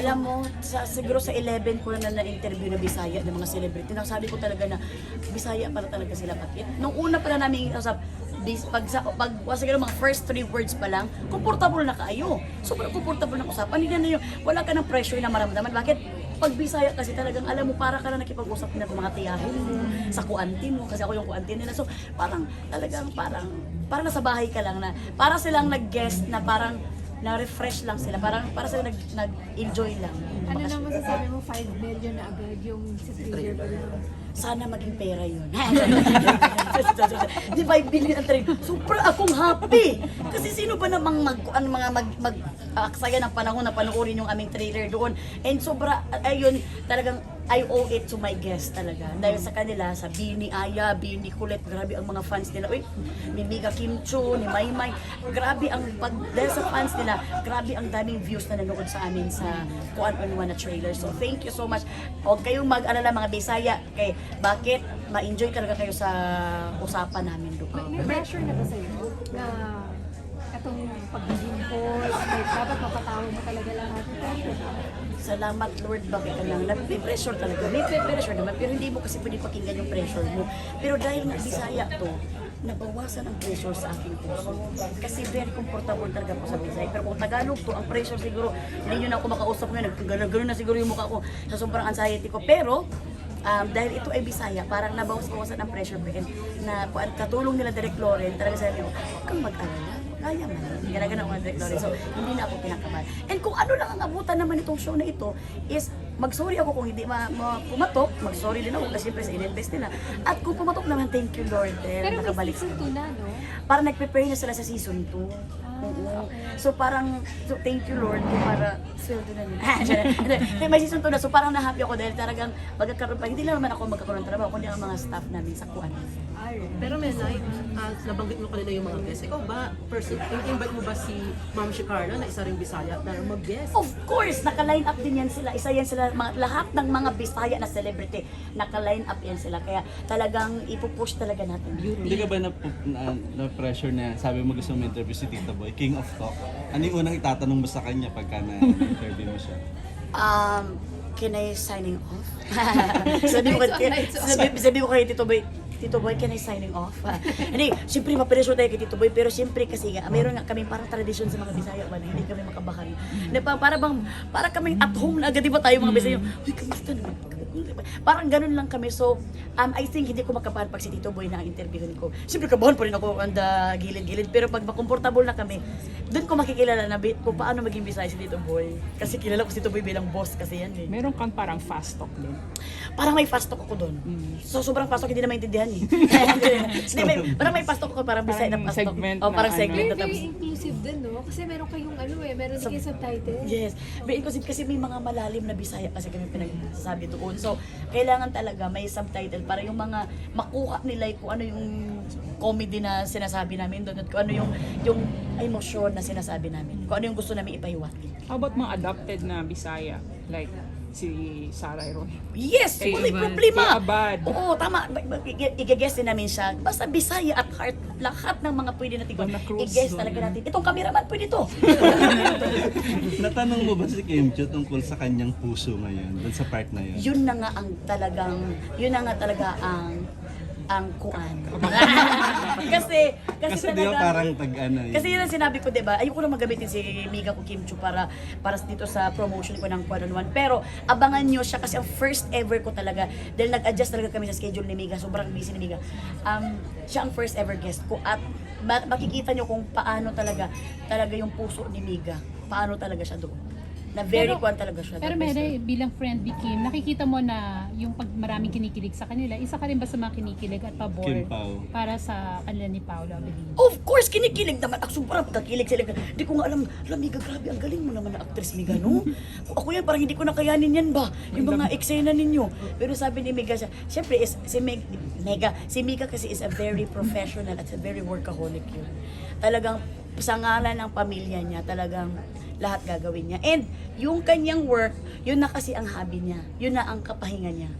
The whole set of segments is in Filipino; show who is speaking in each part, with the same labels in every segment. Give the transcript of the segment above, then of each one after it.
Speaker 1: Alam mo, sa, siguro sa 11 ko na na-interview na Bisaya ng mga celebrity, nasabi ko talaga na Bisaya para talaga sila pakit. Nung una pala namin usap, bis, pag, sa, pag wa siguro mga first three words pa lang, comfortable na kayo. Sobrang comfortable ng usapan. Hindi na yun, wala ka ng pressure na maramdaman. Bakit? Pag Bisaya kasi talagang alam mo, para ka na nakipag-usap na mga tiyahin mo, sa kuantin mo, kasi ako yung kuantin nila. So, parang talagang parang, parang nasa bahay ka lang na, para silang nag-guest na parang na-refresh lang sila. Parang para sila nag, nag-enjoy lang.
Speaker 2: Ano na masasabi mo, 5 million na agad yung sa ko lang?
Speaker 1: Sana maging pera yun. Di 5 billion ang trade. Super akong happy. Kasi sino ba namang mag, ano, mga mag, mag aksaya ng panahon na panoorin yung aming trailer doon. And sobra, ayun, talagang I owe it to my guests talaga. Dahil sa kanila, sa Bini Aya, Bini Kulit, grabe ang mga fans nila. Uy, ni Mika Kim Cho, ni Maymay. Grabe ang pag, dahil sa fans nila, grabe ang daming views na nanood sa amin sa Kuan on One na trailer. So thank you so much. Huwag kayong mag-alala mga Bisaya. Kay, bakit? Ma-enjoy talaga kayo sa usapan namin doon.
Speaker 2: May, may pressure na ba sa'yo na itong boss, like, dapat mapatawa mo talaga lahat?
Speaker 1: Salamat Lord, bakit ka lang? May pressure talaga. May pressure naman, pero hindi mo kasi pwede pakinggan yung pressure mo. Pero dahil nga Bisaya to, nabawasan ang pressure sa aking puso. Kasi very comfortable talaga ako sa Bisaya. Pero kung Tagalog to, ang pressure siguro, hindi nyo na ako makausap ngayon. Gano'n na siguro yung mukha ko sa sobrang anxiety ko. Pero, um, dahil ito ay Bisaya, parang nabawas-bawasan ang pressure ko. And na katulong nila Direk Loren, talaga sabi ko, huwag kang mag-alala. Kaya man. Ganagana ako ng Direk Loren. So, hindi na ako kinakabahan. And kung ano lang ang abutan naman itong show na ito, is mag-sorry ako kung hindi ma, ma pumatok. Mag-sorry din ako kasi siyempre sa in-invest nila. At kung pumatok naman, thank you Lord. Dahil
Speaker 2: Pero may
Speaker 1: nakabalik
Speaker 2: season 2 na, no?
Speaker 1: Parang nag-prepare na sila sa season 2. Oo. So parang, so thank you Lord kung para sweldo na nila. Hindi, may season 2 na. So parang na-happy ako dahil talagang magkakaroon pa. Hindi lang naman ako magkakaroon ng trabaho, kundi ang mga staff namin sa kuan.
Speaker 3: Pero Menay, uh, nabanggit mo kanina yung mga guests. Ikaw ba, person, invite mo ba si Ma'am Shikarna na isa ring Bisaya na mag-guest?
Speaker 1: Of course, naka-line up din yan sila. Isa yan sila, mga, lahat ng mga Bisaya na celebrity, naka-line up yan sila. Kaya talagang ipupush talaga natin.
Speaker 4: Hindi ka ba na, na, na pressure na sabi mo gusto mo interview si Tito Boy, King of Talk? Ano yung unang itatanong mo sa kanya pagka na-interview mo siya?
Speaker 1: Um, can I signing off? sabi ko, sabi, sabi ko kay Tito Boy, Tito Boy, can I signing off? Ah, Hindi, siyempre mapresyo tayo kay Tito Boy, pero siyempre kasi nga, mayroon nga kami parang tradisyon sa mga Bisaya, man, hindi kami makabahan. Na pa, para bang, para kami at home na agad, di ba tayo mga Bisaya, uy, kamusta naman? Parang ganun lang kami. So, um, I think hindi ko makabahan pag si Tito Boy na interviewin ko. Siyempre, kabahan pa rin ako on the gilid-gilid. Pero pag makomportable na kami, doon ko makikilala na bit kung paano maging Bisaya si Tito Boy. Kasi kilala ko si Tito Boy bilang boss kasi yan eh.
Speaker 5: Meron kang parang fast talk din.
Speaker 1: Parang may fast talk ako doon. So sobrang fast talk hindi na maintindihan eh. Hindi, may, parang may fast talk ako parang bisaya na fast talk.
Speaker 5: segment
Speaker 1: Oh, parang
Speaker 5: na
Speaker 1: segment
Speaker 2: Very,
Speaker 1: na
Speaker 2: very
Speaker 1: tapos.
Speaker 2: inclusive din, no? Kasi meron kayong ano eh, meron din kayo subtitle.
Speaker 1: Yes. Very inclusive kasi may mga malalim na Bisaya kasi kami pinagsasabi doon. So, kailangan talaga may subtitle para yung mga makuha nila kung ano yung comedy na sinasabi namin doon at kung ano yung yung emosyon na sinasabi namin. Kung ano yung gusto namin ipahiwatig.
Speaker 5: How about mga adopted na Bisaya? Like si Sarah Iron.
Speaker 1: Yes!
Speaker 5: Kay
Speaker 1: Walang
Speaker 5: Abad.
Speaker 1: problema!
Speaker 5: Kay Abad.
Speaker 1: Oo, tama. I-guess din namin siya. Basta Bisaya at heart, lahat ng mga pwede natin
Speaker 5: Cruz,
Speaker 1: i-guess talaga natin. Itong cameraman, pwede to.
Speaker 4: Natanong mo ba si Kim Cho tungkol sa kanyang puso ngayon, dun sa part na yun?
Speaker 1: yun na nga ang talagang, yun na nga talaga ang ang kuan. kasi, kasi,
Speaker 4: Kasi
Speaker 1: talagang-
Speaker 4: parang tag ano yun?
Speaker 1: Kasi yun ang sinabi ko, di ba? Ayoko na magamitin si Miga ko Kim Chu para, para dito sa promotion ko ng on One. Pero abangan nyo siya kasi ang first ever ko talaga, dahil nag-adjust talaga kami sa schedule ni Miga, sobrang busy ni Miga. Um, siya ang first ever guest ko at ma- makikita nyo kung paano talaga, talaga yung puso ni Miga. Paano talaga siya doon. Na very
Speaker 6: Pero-
Speaker 1: kwan talaga siya.
Speaker 6: Pero Mede, bilang friend ni Kim, nakikita mo na yung pag maraming kinikilig sa kanila, isa ka rin ba sa mga kinikilig at pabor
Speaker 4: Kim Pao.
Speaker 6: para sa kanila ni Paolo Abilino?
Speaker 1: Of course, kinikilig naman. Ako sobrang pagkakilig sila. Di ko nga alam, alam, Miga, grabe, ang galing mo naman na actress, Miga, no? Kung ako yan, parang hindi ko nakayanin yan ba? Yung mga eksena ninyo. Pero sabi ni Miga siya, syempre, is, si Meg, Mega, si Miga kasi is a very professional at a very workaholic yun. Talagang, sa ngalan ng pamilya niya, talagang lahat gagawin niya. And yung kanyang work, yun na kasi ang hobby niya. Yun na ang kapahinga niya.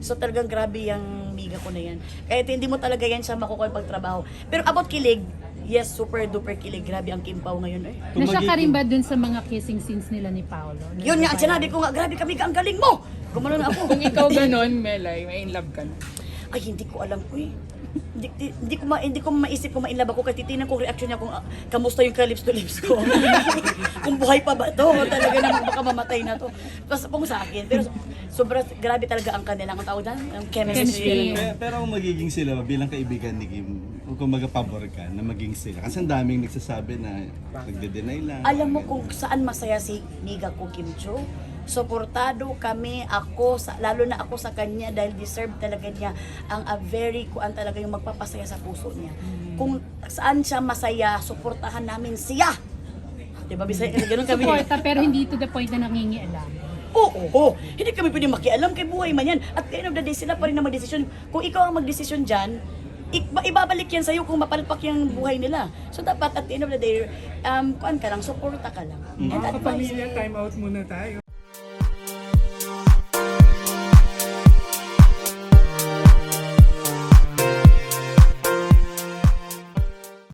Speaker 1: So talagang grabe yung miga ko na yan. Kahit hindi mo talaga yan siya makukuha pag trabaho. Pero about kilig, yes, super duper kilig. Grabe ang Kim Pao ngayon eh.
Speaker 6: Nasya ka rin ba dun sa mga kissing scenes nila ni Paolo?
Speaker 1: Yun nga, ang sinabi ko nga, grabe kami ka, ang galing mo! Gumano na ako.
Speaker 5: Kung ikaw ganon, Melay, may in love ka na.
Speaker 1: Ay, hindi ko alam ko eh. Hindi, hindi, hindi ko ma, hindi ko maisip kung ma-inlove ako kasi titingnan ko reaction niya kung ah, kamusta yung ka-lips to lips ko. kung buhay pa ba to? Talaga naman baka mamatay na to. Tapos kung sa akin. Pero sobrang grabe talaga ang kanilang ang tawag dyan, ang chemistry.
Speaker 6: Chemistry.
Speaker 4: Pero, pero kung magiging sila bilang kaibigan ni Kim, kung magpabor ka na maging sila. Kasi ang daming nagsasabi na nagde-deny lang.
Speaker 1: Alam mo kung saan masaya si Niga ko Kim Cho? Suportado kami, ako, sa, lalo na ako sa kanya dahil deserve talaga niya ang a very kuan talaga yung magpapasaya sa puso niya. Kung saan siya masaya, suportahan namin siya. Diba, Bisaya, kasi ganun kami.
Speaker 6: Suporta pero hindi to the point na nangingialam.
Speaker 1: Oo, oo. Hindi kami pwede makialam kay buhay man yan. At the end of the day, sila pa rin na magdesisyon. Kung ikaw ang magdesisyon dyan, ik- ibabalik yan sa'yo kung mapalpak yung buhay nila. So dapat at the end of the day, um, kuan ka lang, suporta ka lang. And
Speaker 7: Mga kapamilya, time out muna tayo.